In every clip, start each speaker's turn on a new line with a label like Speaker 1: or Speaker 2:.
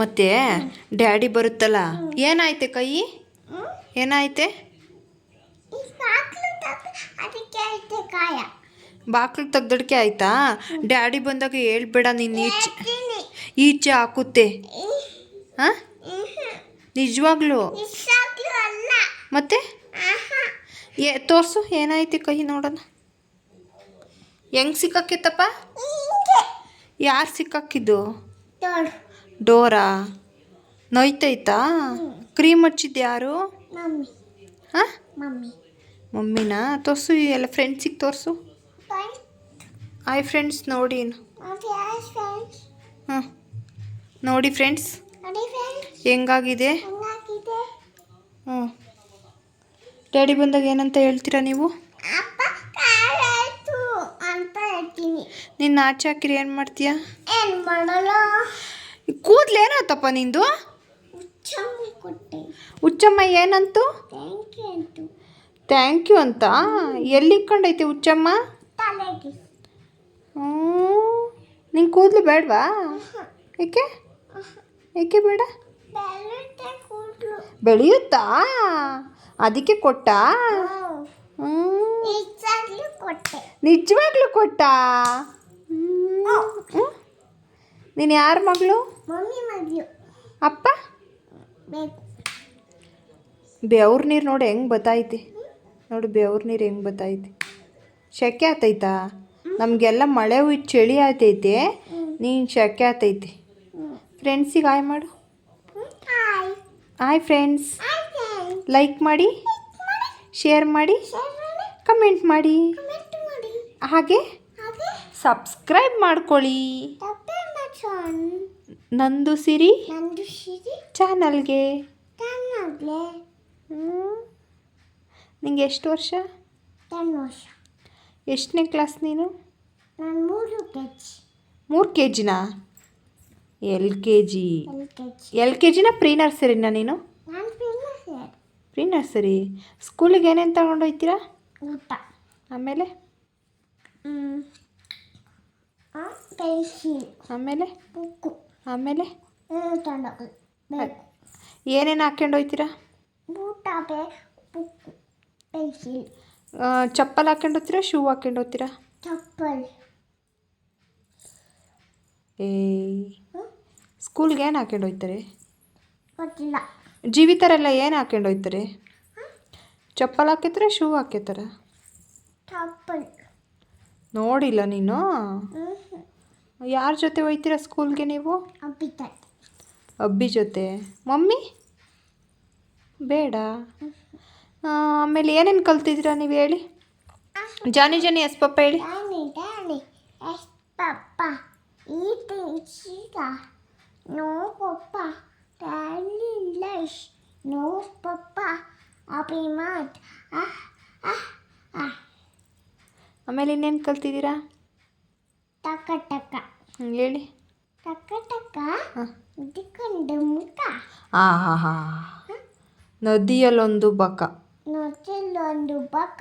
Speaker 1: ಮತ್ತೆ ಡ್ಯಾಡಿ ಬರುತ್ತಲ್ಲ? ಏನಾಯ್ತೆ ಕೈ? ಏನಾಯ್ತೆ?
Speaker 2: ಬಾಕ್ಲು
Speaker 1: ತೆಗ್ದಡ್ಕೆ ಆಯ್ತಾ? ಡ್ಯಾಡಿ ಬಂದಾಗ ಹೇಳ್ಬೇಡ ನೀನು ಈಚೆ ಈಚೆ ಹಾಕುತ್ತೆ. ಹಾಂ? ನಿಜವಾಗ್ಲು? ಮತ್ತೆ? ಏ ತೋರಿಸು ಏನಾಯ್ತು ಕೈ ನೋಡೋಣ. ಹೆಂಗ್ ಸಿಕ್ಕಾಕಿತ್ತಪ್ಪ ಯಾರು ಸಿಕ್ಕಾಕಿದ್ದು ಡೋರಾ? ನೋಯ್ತೈತಾ ಕ್ರೀಮ್ ಹಚ್ಚಿದ್ದು ಯಾರು? ಹಾಂ
Speaker 2: ಮಮ್ಮಿ.
Speaker 1: ಮಮ್ಮಿನಾ? ತೋರಿಸು ಎಲ್ಲ ಫ್ರೆಂಡ್ಸಿಗೆ ತೋರಿಸು.
Speaker 2: ಆಯ್
Speaker 1: ಹಾಯ್ ಫ್ರೆಂಡ್ಸ್ ನೋಡಿ ಹಾಂ ನೋಡಿ ಫ್ರೆಂಡ್ಸ್ ಹೆಂಗಾಗಿದೆ? ಹ್ಞೂ ಡ್ಯಾಡಿ ಬಂದಾಗ ಏನಂತ ಹೇಳ್ತೀರಾ ನೀವು? ನಿನ್ನ ಆಚೆ ಹಾಕಿರಿ ಏನು ಮಾಡ್ತೀಯಾ?
Speaker 2: ಏನು ಮಾಡಲ್ಲ
Speaker 1: ಕೂದಲು ಏನಾಯ್ತಪ್ಪ ನಿಂದು
Speaker 2: ಹುಚ್ಚಮ್ಮ
Speaker 1: ಏನಂತು?
Speaker 2: ಥ್ಯಾಂಕ್ ಯು ಅಂತು.
Speaker 1: ಎಲ್ಲಿ ಇಕ್ಕೊಂಡೈತೆ ಹುಚ್ಚಮ್ಮ ನಿಂಗೆ ಕೂದಲು ಬೇಡವಾ? ಏಕೆ? ಏಕೆ ಬೇಡ? ಬೆಳೆಯುತ್ತಾ ಅದಕ್ಕೆ ಕೊಟ್ಟೆ? ನಿಜವಾಗ್ಲೂ ಕೊಟ್ಟಾ. ನೀನು ಯಾರ ಮಗಳು? ಅಪ್ಪ? ಬೆವ್ರು ನೀರು ನೋಡಿ ಹೆಂಗೆ ಬತ್ತೈತಿ ನೋಡು ಬೆವ್ರ ನೀರು ಹೆಂಗೆ ಬತ್ತೈತಿ ಶೆಕೆ ಆತೈತಾ? ನಮಗೆಲ್ಲ ಮಳೆ ಹುಯ್ತು ಚಳಿ ಆತೈತೆ. ನೀನು ಶೆಕೆ ಆತೈತಿ. ಫ್ರೆಂಡ್ಸಿಗೆ ಆಯ್ ಮಾಡು. ಆಯ್ ಫ್ರೆಂಡ್ಸ್ ಲೈಕ್ ಮಾಡಿ. ಶೇರ್ ಮಾಡಿ. ಕಮೆಂಟ್ ಮಾಡಿ. ಹಾಗೆ ಸಬ್ಸ್ಕ್ರೈಬ್ ಮಾಡ್ಕೊಳ್ಳಿ. ನಂದು ಸಿರಿ
Speaker 2: ನಂದು ಸಿರಿ
Speaker 1: ಚಾನಲ್ಗೆ
Speaker 2: ತನ್ನಾಗ್ಲೆ
Speaker 1: ನಿಂಗೆ ಎಷ್ಟು ವರ್ಷ?
Speaker 2: ಟೆನ್ ವರ್ಷ.
Speaker 1: ಎಷ್ಟನೇ ಕ್ಲಾಸ್ ನೀನು?
Speaker 2: ನಾನು ಮೂರು ಕೆ ಜಿ
Speaker 1: ಮೂರು K ಜಿನಾ L K G
Speaker 2: L K
Speaker 1: ಜಿನ ಪ್ರೀ ನರ್ಸರಿನಾ ನೀನು? ಪ್ರೀ ನರ್ಸರಿ ಸ್ಕೂಲಿಗೆ ಏನೇನು ತಗೊಂಡೋಗ್ತೀರಾ
Speaker 2: ಊಟ.
Speaker 1: ಆಮೇಲೆ?
Speaker 2: ಪೆನ್ಸಿಲ್
Speaker 1: ಆಮೇಲೆ?
Speaker 2: ಬುಕ್ಕು
Speaker 1: ಆಮೇಲೆ?
Speaker 2: ಬೇಕು
Speaker 1: ಏನೇನು ಹಾಕ್ಕೊಂಡು ಹೋಗ್ತೀರಾ
Speaker 2: ಬುಕ್ಕು ಪೆನ್ಸಿಲ್
Speaker 1: ಚಪ್ಪಲ್ ಹಾಕೊಂಡು ಹೋಗ್ತೀರಾ ಶೂ ಹಾಕ್ಕೊಂಡು ಹೋಗ್ತೀರಾ?
Speaker 2: ಚಪ್ಪಲ್.
Speaker 1: ಏ ಸ್ಕೂಲ್ಗೆ ಏನು ಹಾಕ್ಕೊಂಡು ಹೋಗ್ತಾರೆ
Speaker 2: ಗೊತ್ತಿಲ್ಲ.
Speaker 1: ಜೀವಿತರೆಲ್ಲ ಏನು ಹಾಕ್ಕೊಂಡು ಹೋಗ್ತಾರೆ ಚಪ್ಪಲ್ ಹಾಕಿದ್ರೆ ಶೂ ಹಾಕಿರ್ತಾರ
Speaker 2: ಚಪ್ಪಲ್.
Speaker 1: ನೋಡಿಲ್ಲ ನೀನು? ಯಾರ ಜೊತೆ ಹೋಗ್ತೀರಾ ಸ್ಕೂಲ್ಗೆ ನೀವು? ಅಬ್ಬಿ ಜೊತೆ. ಮಮ್ಮಿ? ಬೇಡ. ಆಮೇಲೆ ಏನೇನು ಕಲ್ತಿದ್ದೀರಾ ನೀವು ಹೇಳಿ? ಜಾನಿ ಜಾನಿ ಎಸ್ ಪಪ್ಪ ಹೇಳಿ
Speaker 2: ನೋ ಪಪ್ಪ ನೋ ಪಪ್ಪ ಅಭಿಮಾತ್
Speaker 1: ಆಮೇಲೆ ಇನ್ನೇನು ಕಲ್ತಿದ್ದೀರಾ? ಹೇಳಿ.
Speaker 2: ಟಕ ಟಕ
Speaker 1: ಹಾಂ.
Speaker 2: ಉದ್ಕೊಂಡು ಮುಖ.
Speaker 1: ಆ ಹಾ ಹಾ. ನದಿಯಲ್ಲೊಂದು ಬಕ.
Speaker 2: ನದಿಯಲ್ಲೊಂದು ಬಕ.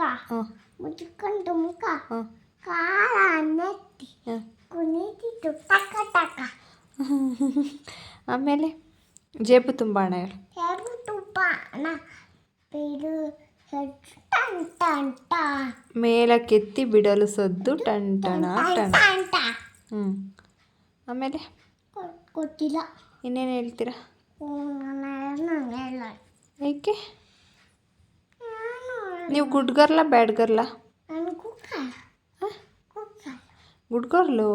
Speaker 2: ಮುಚ್ಕೊಂಡು ಮುಖ.
Speaker 1: ಹಾಂ.
Speaker 2: ಕಾಲ ನೆತ್ತಿ ಕುಣಿತಿತ್ತು ಟಕ ಟಕ
Speaker 1: ಆಮೇಲೆ ಜೇಬು ತುಂಬ ಹಣ ಹೇಳು.
Speaker 2: ಜೇಬು ತುಂಬ ಹಣ ಬಿಡು ಟನ್ ಟನ್ ಟ.
Speaker 1: ಮೇಲಕ್ಕೆತ್ತಿ ಬಿಡಲು ಸದ್ದು ಟನ್ ಟಣ. ಟಣ ಹ್ಞೂ ಆಮೇಲೆ?
Speaker 2: ಕೊಟ್ಟಿಲ್ಲ. ಗೊತ್ತಿಲ್ಲ
Speaker 1: ಇನ್ನೇನು ಹೇಳ್ತೀರಾ? ಏಕೆ? ನೀವು good girl bad girl good girl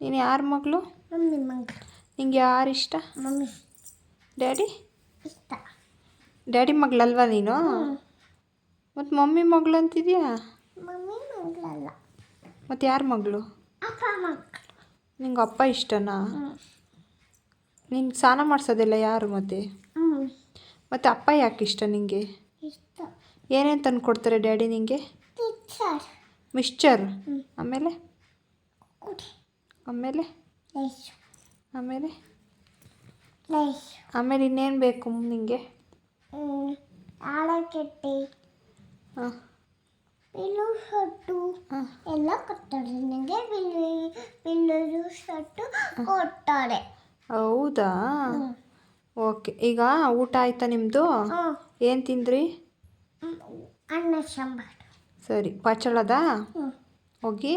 Speaker 1: ನೀನು ಯಾರ ಮಗಳು? ನಿಂಗೆ ಯಾರು ಇಷ್ಟ? ಡ್ಯಾಡಿ?
Speaker 2: ಇಷ್ಟ.
Speaker 1: ಡ್ಯಾಡಿ ಮಗಳಲ್ವಾ ನೀನು? ಮತ್ತು ಮಮ್ಮಿ ಮಗಳು ಅಂತಿದ್ಯಾ
Speaker 2: ಮಮ್ಮಿ ಮಂಗಳಲ್ಲ.
Speaker 1: ಮತ್ತು ಯಾರ ಮಗಳು?
Speaker 2: ಅಪ್ಪ ಮಕ್ಕಳು
Speaker 1: ನಿಂಗೆ ಅಪ್ಪ ಇಷ್ಟನಾ ನಿನ್ ಸ್ನಾನ ಮಾಡಿಸೋದಿಲ್ಲ ಯಾರು ಮತ್ತೆ? ಮತ್ತೆ ಅಪ್ಪ ಯಾಕೆ ಇಷ್ಟ ನಿಂಗೆ?
Speaker 2: ಇಷ್ಟ.
Speaker 1: ಏನೇನು ತಂದು ಕೊಡ್ತಾರೆ ಡ್ಯಾಡಿ ನಿಂಗೆ? ಮಿಕ್ಸ್ಚರ್. ಆಮೇಲೆ? ಆಮೇಲೆ? ಆಮೇಲೆ? ಆಮೇಲೆ ಇನ್ನೇನು ಬೇಕು ನಿಂಗೆ? ಹಾಂ.
Speaker 2: ಬಿಲ್ಲು ಶರ್ಟು ಎಲ್ಲ ಕೊಡ್ತಾರೆ. ನನಗೆ ಬಿಲ್ಲು ಬಿಲ್ಲು ಶರ್ಟು ಕೊಡ್ತಾರೆ.
Speaker 1: ಹೌದಾ? ಓಕೆ. ಈಗ ಊಟ ಆಯ್ತಾ ನಿಮ್ಮದು ಏನು ತಿಂದ್ರಿ?
Speaker 2: ಅನ್ನ ಸಾಂಬಾರು.
Speaker 1: ಸರಿ. ಪಚಳದ? ಹೋಗಿ.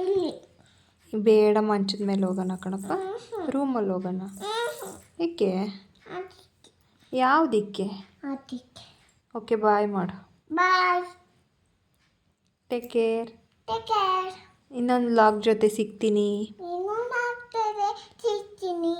Speaker 2: ಇಲ್ಲಿ.
Speaker 1: ಬೇಡ ಮಂಚದ ಮೇಲೆ ಹೋಗೋಣ ಕಣಪ್ಪ. ರೂಮಲ್ಲಿ ಹೋಗೋಣ.
Speaker 2: ಇಕ್ಕೆ?
Speaker 1: ಏಕೆ ಯಾವುದಿಕ್ಕೆ? ಓಕೆ ಬಾಯ್ ಮಾಡು.
Speaker 2: Bye.
Speaker 1: Take care
Speaker 2: take care
Speaker 1: ಇನ್ನೊಂದು ಲಾಗ್ ಜೊತೆ ಸಿಗ್ತೀನಿ.
Speaker 2: ಇನ್ನೊಂದು ಆಗ್ತದೆ ಸಿಗ್ತೀನಿ.